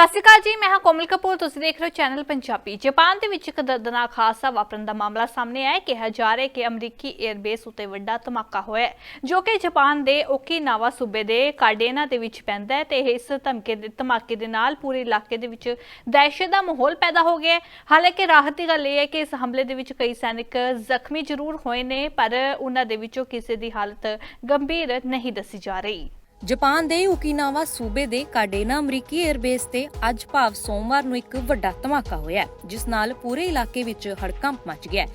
ਸਤਿ ਸ਼੍ਰੀ ਅਕਾਲ ਜੀ, ਮੈਂ ਹਾਂ ਕੋਮਲ ਕਪੂਰ। ਤੁਸੀਂ ਦੇਖ ਰਹੇ ਹੋ ਚੈਨਲ ਪੰਜਾਬੀ। ਜਾਪਾਨ ਦੇ ਵਿੱਚ ਇੱਕ ਦਰਦਨਾਕ ਹਾਦਸਾ ਵਾਪਰਨ ਦਾ ਮਾਮਲਾ ਸਾਹਮਣੇ ਆਇਆ ਕਿਹਾ ਜਾ ਰਿਹਾ ਕਿ ਅਮਰੀਕੀ 에ਅਰਬੇਸ ਉੱਤੇ ਵੱਡਾ ਧਮਾਕਾ ਹੋਇਆ ਜੋ ਕਿ ਜਾਪਾਨ ਦੇ ਓਕੀਨਾਵਾ ਸੂਬੇ ਦੇ ਕਾਰਡੇਨਾ ਦੇ ਵਿੱਚ ਪੈਂਦਾ ਹੈ ਤੇ ਇਸ ਧਮਕੇ ਦੇ, ਧਮਾਕੇ ਦੇ ਨਾਲ ਪੂਰੇ ਇਲਾਕੇ ਦੇ ਵਿੱਚ ਦਹਿਸ਼ਤ ਦਾ ਮਾਹੌਲ ਪੈਦਾ ਹੋ ਗਿਆ ਹਾਲਾਂਕਿ ਰਾਹਤ ਦੀ ਗੱਲ ਇਹ ਹੈ ਕਿ ਇਸ ਹਮਲੇ ਦੇ ਵਿੱਚ ਕਈ ਸੈਨਿਕ ਜ਼ਖਮੀ ਜ਼ਰੂਰ ਹੋਏ ਨੇ, ਪਰ ਉਹਨਾਂ ਦੇ ਵਿੱਚੋਂ ਕਿਸੇ ਦੀ ਹਾਲਤ ਗੰਭੀਰ ਨਹੀਂ ਦੱਸੀ ਜਾ ਰਹੀ। ਜਾਪਾਨ ਦੇ ਓਕੀਨਾਵਾ ਸੂਬੇ ਦੇ ਕਾਡੇਨਾ ਅਮਰੀਕੀ 에ਅਰਬੇਸ ਤੇ ਅੱਜ ਭਾਵ ਸੋਮਵਾਰ ਨੂੰ ਇੱਕ ਵੱਡਾ ਧਮਾਕਾ ਹੋਇਆ ਜਿਸ ਨਾਲ ਪੂਰੇ ਇਲਾਕੇ ਵਿੱਚ ਹੜਕੰਪ ਮਚ ਗਿਆ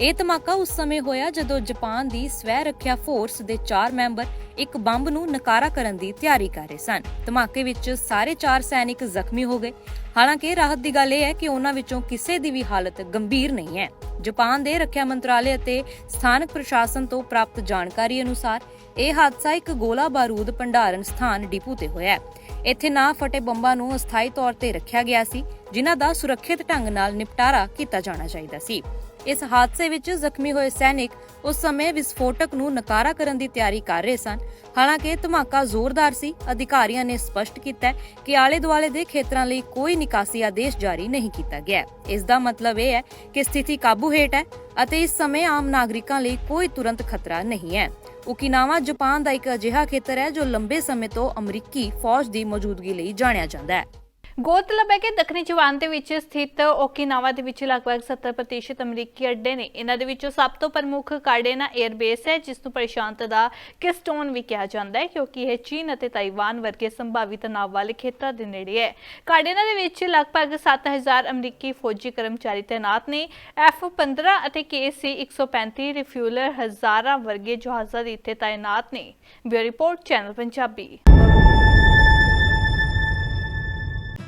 ਇਹ ਧਮਾਕਾ ਉਸ ਸਮੇਂ ਹੋਇਆ ਜਦੋਂ ਜਾਪਾਨ ਦੀ ਸਵੈ ਰੱਖਿਆ ਫੋਰਸ ਦੇ 4 ਮੈਂਬਰ ਇੱਕ ਬੰਬ ਨੂੰ ਨਕਾਰਾ ਕਰਨ ਦੀ ਤਿਆਰੀ ਕਰ ਰਹੇ ਸਨ। ਧਮਾਕੇ ਵਿੱਚ ਸਾਰੇ 4 ਸੈਨਿਕ ਜ਼ਖਮੀ ਹੋ ਗਏ। ਹਾਲਾਂਕਿ ਰਾਹਤ ਦੀ ਗੱਲ ਇਹ ਹੈ ਕਿ ਉਹਨਾਂ ਵਿੱਚੋਂ ਕਿਸੇ ਦੀ ਵੀ ਹਾਲਤ ਗੰਭੀਰ ਨਹੀਂ ਹੈ। ਜਾਪਾਨ ਦੇ ਰੱਖਿਆ ਮੰਤਰਾਲੇ ਅਤੇ ਸਥਾਨਕ ਪ੍ਰਸ਼ਾਸਨ ਤੋਂ ਪ੍ਰਾਪਤ ਜਾਣਕਾਰੀ ਅਨੁਸਾਰ ਇਹ ਹਾਦਸਾ ਇੱਕ ਗੋਲਾ ਬਾਰੂਦ ਭੰਡਾਰਨ ਸਥਾਨ ਡਿਪੂ ਤੇ ਹੋਇਆ ਇੱਥੇ ਨਾ ਫਟੇ ਬੰਬਾਂ ਨੂੰ ਅਸਥਾਈ ਤੌਰ ਤੇ ਰੱਖਿਆ ਗਿਆ ਸੀ, ਜਿਨ੍ਹਾਂ ਦਾ ਸੁਰੱਖਿਅਤ ਢੰਗ ਨਾਲ ਨਿਪਟਾਰਾ ਕੀਤਾ ਜਾਣਾ ਚਾਹੀਦਾ ਸੀ। ਇਸ ਹਾਦਸੇ ਵਿੱਚ ਜ਼ਖਮੀ ਹੋਏ ਸੈਨਿਕ ਉਸ ਸਮੇਂ ਵਿਸਫੋਟਕ ਨੂੰ ਨਕਾਰਾ ਕਰਨ ਦੀ ਤਿਆਰੀ ਕਰ ਰਹੇ ਸਨ। ਹਾਲਾਂਕਿ ਧਮਾਕਾ ਜ਼ੋਰਦਾਰ ਸੀ। ਅਧਿਕਾਰੀਆਂ ਨੇ ਸਪਸ਼ਟ ਕੀਤਾ ਕਿ ਆਲੇ ਦੁਆਲੇ ਦੇ ਖੇਤਰਾਂ ਲਈ ਕੋਈ ਨਿਕਾਸੀ ਆਦੇਸ਼ ਜਾਰੀ ਨਹੀਂ ਕੀਤਾ ਗਿਆ ਇਸ ਦਾ ਮਤਲਬ ਇਹ ਹੈ ਕਿ ਸਥਿਤੀ ਕਾਬੂ ਹੇਠ ਹੈ ਅਤੇ ਇਸ ਸਮੇਂ ਆਮ ਨਾਗਰਿਕਾਂ ਲਈ ਕੋਈ ਤੁਰੰਤ ਖਤਰਾ ਨਹੀਂ ਹੈ। ਓਕੀਨਾਵਾ, ਜਾਪਾਨ ਦਾ ਇੱਕ ਅਜਿਹਾ ਖੇਤਰ ਹੈ ਜੋ ਲੰਬੇ ਸਮੇਂ ਤੋਂ ਅਮਰੀਕੀ ਫੌਜ ਦੀ ਮੌਜੂਦਗੀ ਲਈ ਜਾਣਿਆ ਜਾਂਦਾ ਹੈ। ਗੌਰਤਲਬ ਹੈ ਕਿ ਦੱਖਣੀ ਜਵਾਨ ਦੇ ਵਿੱਚ ਸਥਿਤ ਓਕੀਨਾਵਾ ਦੇ ਵਿੱਚ ਲਗਭਗ 70% ਅਮਰੀਕੀ ਅੱਡੇ ਨੇ। ਇਹਨਾਂ ਦੇ ਵਿੱਚੋਂ ਸਭ ਤੋਂ ਪ੍ਰਮੁੱਖ ਕਾਰਡੇਨਾ 에ਅਰਬੇਸ ਹੈ, ਜਿਸ ਨੂੰ ਪ੍ਰਸ਼ਾਂਤ ਦਾ ਕਿਸਟੋਨ ਵੀ ਕਿਹਾ ਜਾਂਦਾ ਹੈ, ਕਿਉਂਕਿ ਇਹ ਚੀਨ ਅਤੇ ਤਾਈਵਾਨ ਵਰਗੇ ਸੰਭਾਵੀ ਤਣਾਅ ਵਾਲੇ ਖੇਤਰਾਂ ਦੇ ਨੇੜੇ ਹੈ। ਕਾਰਡੇਨਾ ਦੇ ਵਿੱਚ ਲਗਭਗ 7000 ਅਮਰੀਕੀ ਫੌਜੀ ਕਰਮਚਾਰੀ ਤੈਨਾਤ ਨੇ। F-15 ਅਤੇ KC 135 ਰਿਫਿਊਲਰ ਹਜ਼ਾਰਾਂ ਵਰਗੇ ਜਹਾਜ਼ਾਂ ਦੀ ਇੱਥੇ ਤਾਇਨਾਤ ਨੇ। Bureau report, channel Punjabi.